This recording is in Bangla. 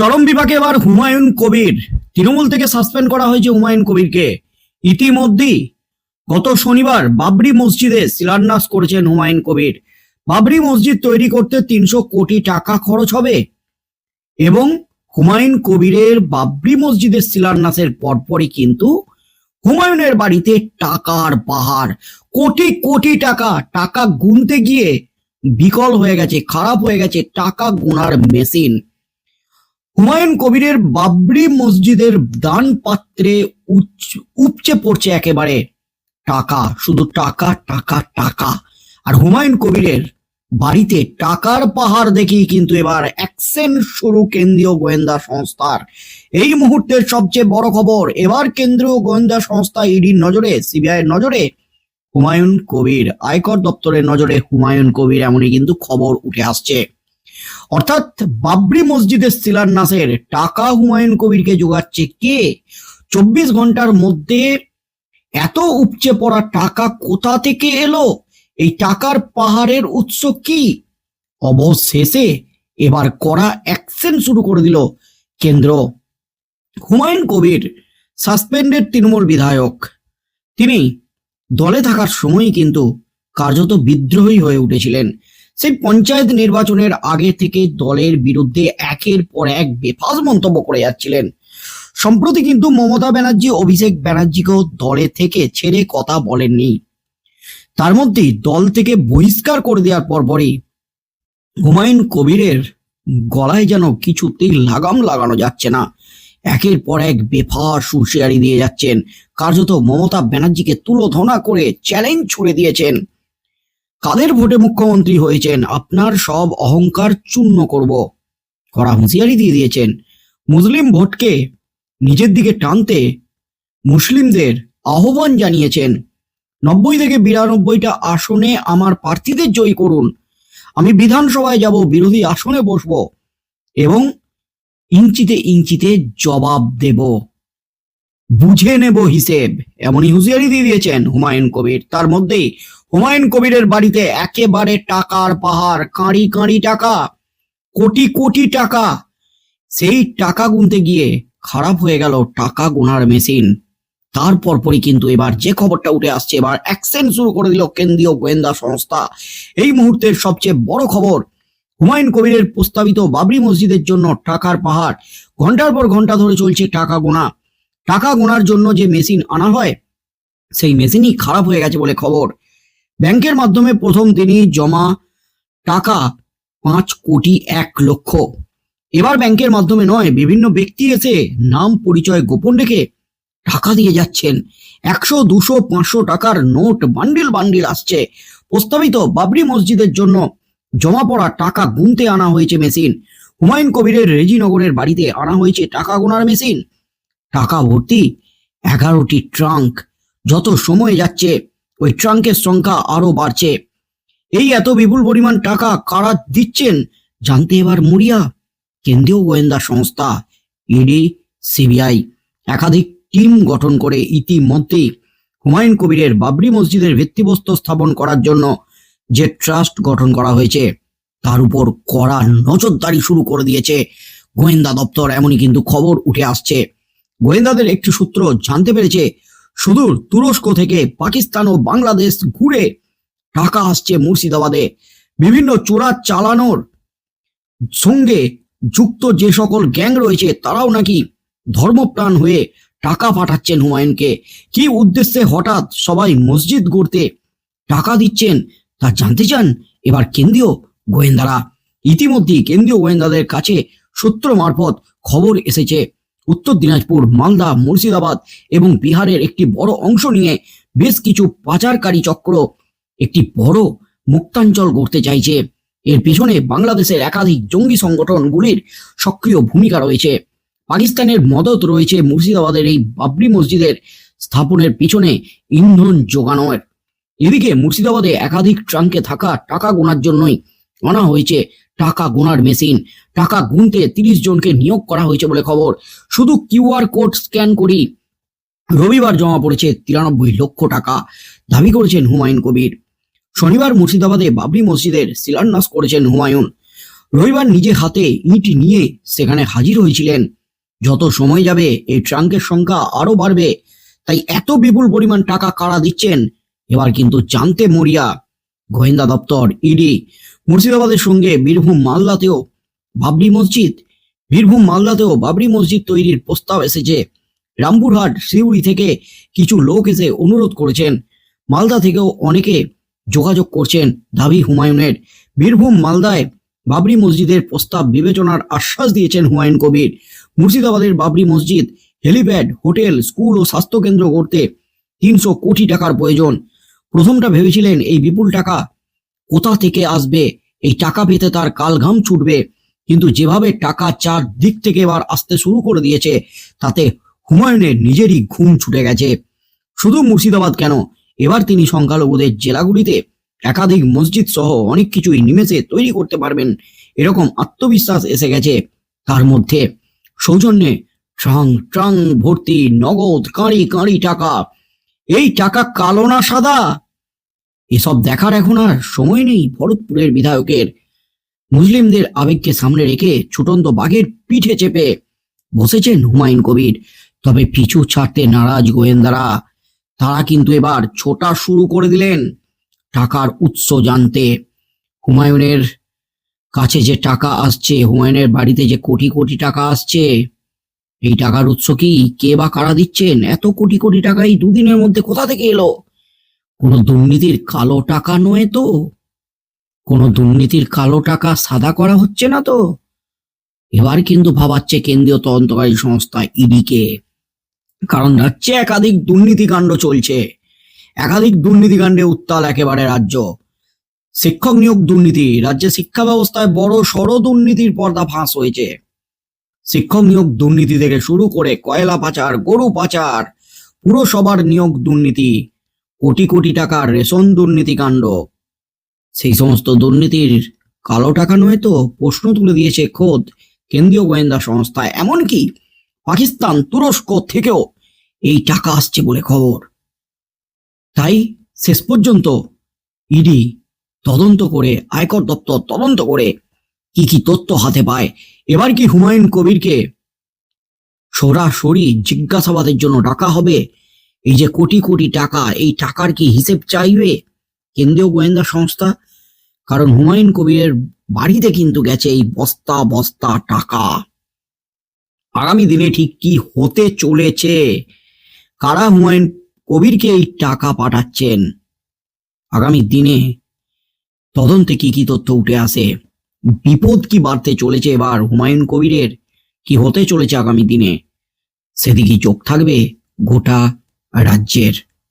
চরম বিভাগে এবার হুমায়ুন কবির। তৃণমূল থেকে সাসপেন্ড করা হয়েছে হুমায়ুন কবিরকে। ইতিমধ্যেই গত শনিবার বাবরি মসজিদে শিলান্যাস করেছেন হুমায়ুন কবির। বাবরি মসজিদ তৈরি করতে তিনশো কোটি টাকা খরচ হবে এবং হুমায়ুন কবিরের বাবরি মসজিদের শিলান্যাসের পরপরই কিন্তু হুমায়ুনের বাড়িতে টাকার পাহাড়। কোটি কোটি টাকা টাকা গুনতে গিয়ে বিকল হয়ে গেছে, খারাপ হয়ে গেছে, টাকা গোনার মেশিন। হুমায়ুন কবিরের বাবরি মসজিদের দান পাত্রে উপচে পড়ছে একেবারে টাকা, শুধু টাকা টাকা টাকা। আর হুমায়ুন কবিরের বাড়িতে টাকার পাহাড় দেখি কিন্তু এবার অ্যাকশন শুরু কেন্দ্রীয় গোয়েন্দা সংস্থার। এই মুহূর্তের সবচেয়ে বড় খবর, এবার কেন্দ্রীয় গোয়েন্দা সংস্থা ইডির নজরে সিবিআই নজরে হুমায়ুন কবির। আয়কর দপ্তরের নজরে হুমায়ুন কবির এমনই কিন্তু খবর উঠে আসছে। অর্থাৎ বাবরি মসজিদের শিলান্যাসের টাকা হুমায়ুন কবিরকে যোগাচ্ছে কে? চব্বিশ ঘণ্টার মধ্যে এত উপচে পড়া টাকা কোথা থেকে এলো? এই টাকার পাহাড়ের উৎস কি? অবশেষে এবার করা অ্যাকশন শুরু করে দিল কেন্দ্র। হুমায়ুন কবির সাসপেন্ডেড তৃণমূল বিধায়ক। তিনি দলে থাকার সময় কিন্তু কার্যত বিদ্রোহী হয়ে উঠেছিলেন। সেই পঞ্চায়েত নির্বাচনের আগে থেকে দলের বিরুদ্ধে একের পর এক বেফাস মন্তব্য করে যাচ্ছিলেন। সম্প্রতি কিন্তু মমতা ব্যানার্জি, অভিষেক ব্যানার্জিকেও দলে থেকে ছেড়ে কথা বলেননি। তার মধ্যেই দল থেকে বহিষ্কার করে দেওয়ার পরপরই হুমায়ুন কবিরের গলায় যেন কিছুতেই লাগাম লাগানো যাচ্ছে না। একের পর এক বেফাস হুঁশিয়ারি দিয়ে যাচ্ছেন। কার্যত মমতা ব্যানার্জিকে তুলোধনা করে চ্যালেঞ্জ ছুড়ে দিয়েছেন। কাদের ভোটে মুখ্যমন্ত্রী হয়েছেন? আপনার সব অহংকার চূর্ণ করব। করা হুঁশিয়ারি দিয়ে দিয়েছেন। মুসলিম ভোটকে নিজের দিকে টানতে মুসলিমদের আহ্বান জানিয়েছেন। নব্বই থেকে বিরানব্বইটা আসনে আমার প্রার্থীদের জয়ী করুন। আমি বিধানসভায় যাব, বিরোধী আসনে বসবো এবং ইঞ্চিতে ইঞ্চিতে জবাব দেব। বুঝে নেব হিসেব। এমনই হুঁশিয়ারি দিয়ে দিয়েছেন হুমায়ুন কবির। তার মধ্যেই হুমায়ুন কবিরের বাড়িতে একেবারে টাকার পাহাড়, কাঁড়ি কাঁড়ি টাকা, কোটি কোটি টাকা। সেই টাকা গুনতে গিয়ে খারাপ হয়ে গেল টাকা গোনার মেশিন। তারপর পরই কিন্তু এবার যে খবরটা উঠে আসছে, এবার অ্যাকশন শুরু করে দিল কেন্দ্রীয় গোয়েন্দা সংস্থা। এই মুহূর্তের সবচেয়ে বড় খবর, হুমায়ুন কবিরের প্রস্তাবিত বাবরি মসজিদের জন্য টাকার পাহাড়। ঘণ্টার পর ঘণ্টা ধরে চলছে টাকা গোনা। টাকা গোনার জন্য যে মেশিন আনা হয়, সেই মেশিনই খারাপ হয়ে গেছে বলে খবর। ব্যাংকের মাধ্যমে প্রথম তিনি জমা টাকা পাঁচ কোটি এক লক্ষ। এবার ব্যাংকের মাধ্যমে নয়, বিভিন্ন ব্যক্তি এসে নাম পরিচয় গোপন রেখে টাকা দিয়ে যাচ্ছেন। একশো, দুশো, পাঁচশো টাকার নোট বান্ডিল বান্ডিল আসছে। প্রস্তাবিত বাবরি মসজিদের জন্য জমা পড়া টাকা গুনতে আনা হয়েছে মেশিন। হুমায়ুন কবিরের রেজিনগরের বাড়িতে আনা হয়েছে টাকা গোনার মেশিন। টাকা ভর্তি এগারোটি ট্রাঙ্ক। যত সময় যাচ্ছে ওই ট্রাঙ্কের সংখ্যা আরও বাড়ছে। এই এত বিপুল পরিমাণ টাকা কারা দিচ্ছেন জানতে এবার মরিয়া কেন্দ্রীয় গোয়েন্দা সংস্থা ইডি সিবিআই একাধিক টিম গঠন করে ইতিমধ্যেই হুমায়ুন কবিরের বাবরি মসজিদের ভিত্তিবস্তু স্থাপন করার জন্য যে ট্রাস্ট গঠন করা হয়েছে, তার উপর কড়া নজরদারি শুরু করে দিয়েছে গোয়েন্দা দপ্তর, এমনই কিন্তু খবর উঠে আসছে। গোয়েন্দাদের একটি সূত্র জানতে পেরেছে সুদূর তুরস্ক থেকে পাকিস্তান ও বাংলাদেশ ঘুরে টাকা আসছে মুর্শিদাবাদে। বিভিন্ন চোরা চালানোর সঙ্গে যুক্ত যে সকল গ্যাং রয়েছে, তারাও নাকি ধর্মপ্রাণ হয়ে টাকা পাঠাচ্ছেন হুমায়ুনকে। কি উদ্দেশ্যে হঠাৎ সবাই মসজিদ গড়তে টাকা দিচ্ছেন তা জানতে চান এবার কেন্দ্রীয় গোয়েন্দারা। ইতিমধ্যেই কেন্দ্রীয় গোয়েন্দাদের কাছে সূত্র মারফত খবর এসেছে। উত্তর দিনাজপুর, মালদা, মুর্শিদাবাদ এবং বিহারের একটি বড় অংশ নিয়ে বেশ কিছু পাচারকারী চক্র একটি বড় মুক্তাঞ্চল গড়তে চাইছে। এর পিছনে বাংলাদেশের একাধিক জঙ্গি সংগঠনগুলির সক্রিয় ভূমিকা রয়েছে। পাকিস্তানের মদত রয়েছে মুর্শিদাবাদের এই বাবরি মসজিদের স্থাপনের পিছনে ইন্ধন যোগানোর এদিকে মুর্শিদাবাদে একাধিক ট্রাঙ্কে থাকা টাকা গোনার জন্যই আনা হয়েছে টাকা গোনার মেশিন, টাকা গুনতে তিরিশ জনকে নিয়োগ করা হয়েছে বলে খবর। শুধু কিউআর কোড স্ক্যান করি, রবিবার জমা পড়েছে তিরানব্বই লক্ষ টাকা। দাবি করেছেন হুমায়ুন কবির। শনিবার মুর্শিদাবাদে বাবরি মসজিদের শিলান্যাস করেছেন হুমায়ুন। রবিবার নিজে হাতে ইট নিয়ে সেখানে হাজির হয়েছিলেন। যত সময় যাবে, এই ট্রাঙ্কের সংখ্যা আরও বাড়বে। তাই এত বিপুল পরিমাণ টাকা কারা দিচ্ছেন, এবার কিন্তু জানতে মরিয়া। গোয়েন্দা দপ্তর, ইডি, মুর্শিদাবাদের সঙ্গে বীরভূম মালদাতেও বাবরি মসজিদ, বীরভূম মালদাতেও বাবরি মসজিদ তৈরির প্রস্তাব এসেছে। রামপুরহাট শিউড়ি থেকে কিছু লোক এসে অনুরোধ করেছেন। মালদা থেকেও অনেকে যোগাযোগ করছেন দাবি হুমায়ুনের। বীরভূম মালদায় বাবরি মসজিদের প্রস্তাব বিবেচনার আশ্বাস দিয়েছেন হুমায়ুন কবির। মুর্শিদাবাদের বাবরি মসজিদ, হেলিপ্যাড, হোটেল, স্কুল ও স্বাস্থ্যকেন্দ্র করতে তিনশো কোটি টাকার প্রয়োজন। প্রথমটা ভেবেছিলেন এই বিপুল টাকা কোথা থেকে আসবে? এই টাকা পেতে তার কালঘাম ছুটবে। কিন্তু যেভাবে টাকা চার দিক থেকে এবার আসতে শুরু করে দিয়েছে, তাতে হুমায়ুনের নিজেরই ঘুম ছুটে গেছে। শুধু মুর্শিদাবাদ কেন? এবার তিনি সংখ্যালঘুদের জেলাগুলিতে একাধিক মসজিদ সহ অনেক কিছুই নিমেষে তৈরি করতে পারবেন। এরকম আত্মবিশ্বাস এসে গেছে তার মধ্যে। সৌজন্যে ট্রাং ট্রাং ভর্তি নগদ কাঁড়ি কাঁড়ি টাকা এই টাকা কালো না সাদা? এসব দেখার এখন আর সময় নেই ভরতপুরের বিধায়কের। মুসলিমদের আবেগকে সামনে রেখে ছুটন্ত বাঘের পিঠে চেপে বসেছেন হুমায়ুন কবির। তবে পিছু ছাড়তে নারাজ গোয়েন্দারা। তারা কিন্তু এবার ছোটা শুরু করে দিলেন টাকার উৎস জানতে। হুমায়ুনের কাছে যে টাকা আসছে, হুমায়ুনের বাড়িতে যে কোটি কোটি টাকা আসছে এই টাকার উৎস কি? কে বা কারা দিচ্ছেন? এত কোটি কোটি টাকা এই দুদিনের মধ্যে কোথা থেকে এলো? কোনো দুর্নীতির কালো টাকা নয় তো? কোনো দুর্নীতির কালো টাকা সাদা করা হচ্ছে না তো? এবার কিন্তু ভাবাচ্ছে কেন্দ্রীয় তদন্তকারী সংস্থা ইডিকে। কারণ রাজ্যে একাধিক দুর্নীতিকাণ্ড চলছে। একাধিক দুর্নীতিকাণ্ডে উত্তাল একেবারে রাজ্য। শিক্ষক নিয়োগ দুর্নীতি। রাজ্যে শিক্ষা ব্যবস্থায় বড় সড় দুর্নীতির পর্দা ফাঁস হয়েছে। শিক্ষক নিয়োগ দুর্নীতি থেকে শুরু করে কয়লা পাচার, গরু পাচার, পুরসভার নিয়োগ দুর্নীতি, কোটি কোটি টাকার রেশন দুর্নীতি কাণ্ড। সেই সমস্ত দুর্নীতির কালো টাকা নয় তো, প্রশ্ন তুলে দিয়েছে খোদ কেন্দ্রীয় গোয়েন্দা সংস্থা। এমনকি পাকিস্তান তুরস্ক থেকেও এই টাকা আসছে বলে খবর। তাই শেষ পর্যন্ত ইডি তদন্ত করে, আয়কর দপ্তর তদন্ত করে কি কি তথ্য হাতে পায় এবার কি হুমায়ুন কবিরকে সরাসরি জিজ্ঞাসাবাদের জন্য ডাকা হবে? এই যে কোটি কোটি টাকা, এই টাকার কি হিসেব চাইবে কেন্দ্রীয় গোয়েন্দা সংস্থা? কারণ হুমায়ুন কবিরের বাড়িতে কিন্তু গেছে এই বস্তা বস্তা টাকা। আগামী দিনে ঠিক কি হতে চলেছে? কারা হুমায়ুন কবিরকে এই টাকা পাঠাচ্ছেন? আগামী দিনে তদন্তে কি কি তথ্য উঠে আসে? বিপদ কি বাড়তে চলেছে এবার হুমায়ুন কবিরের? কি হতে চলেছে আগামী দিনে? সেদিকে চোখ থাকবে গোটা রাজ্যের।